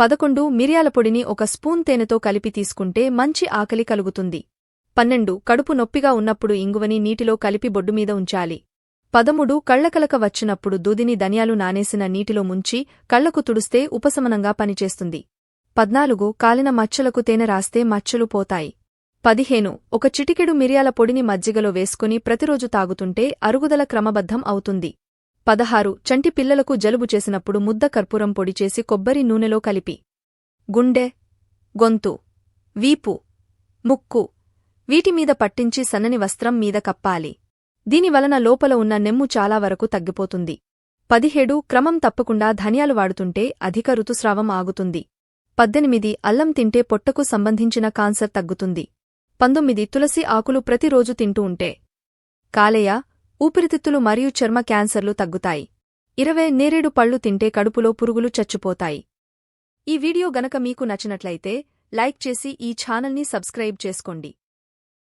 పదకొండు మిరియాల పొడిని ఒక స్పూన్ తేనెతో కలిపి తీసుకుంటే మంచి ఆకలి కలుగుతుంది. పన్నెండు కడుపు నొప్పిగా ఉన్నప్పుడు ఇంగువని నీటిలో కలిపి బొడ్డుమీద ఉంచాలి. పదమూడు కళ్ళకలక వచ్చినప్పుడు దూదిని ధనియాలు నానేసిన నీటిలో ముంచి కళ్ళకు తుడుస్తే ఉపశమనంగా పనిచేస్తుంది. పద్నాలుగు కాలిన మచ్చలకు తేనె రాస్తే మచ్చలు పోతాయి. పదిహేను ఒక చిటికెడు మిరియాల పొడిని మజ్జిగలో వేసుకుని ప్రతిరోజు తాగుతుంటే అరుగుదల క్రమబద్ధం అవుతుంది. పదహారు. చంటి పిల్లలకు జలుబు చేసినప్పుడు ముద్ద కర్పూరం పొడి చేసి కొబ్బరి నూనెలో కలిపి. గుండె గొంతు వీపు ముక్కు వీటిమీద పట్టించి సన్నని వస్త్రం మీద కప్పాలి. దీనివలన లోపల ఉన్న నెమ్ము చాలా వరకు తగ్గిపోతుంది. పదిహేడు. క్రమం తప్పకుండా ధనియాలు వాడుతుంటే అధిక ఋతుస్రావం ఆగుతుంది. పద్దెనిమిది. అల్లం తింటే పొట్టకు సంబంధించిన కాన్సర్ తగ్గుతుంది. పంతొమ్మిది. తులసి ఆకులు ప్రతిరోజు తింటూ ఉంటే. కాలేయ ఊపిరితిత్తులు మరియు చర్మ క్యాన్సర్లు తగ్గుతాయి. ఇరవై నేరేడు పళ్ళు తింటే కడుపులో పురుగులు చచ్చిపోతాయి. ఈ వీడియో గనక మీకు నచ్చినట్లయితే లైక్ చేసి ఈ ఛానల్ని సబ్స్క్రైబ్ చేసుకోండి.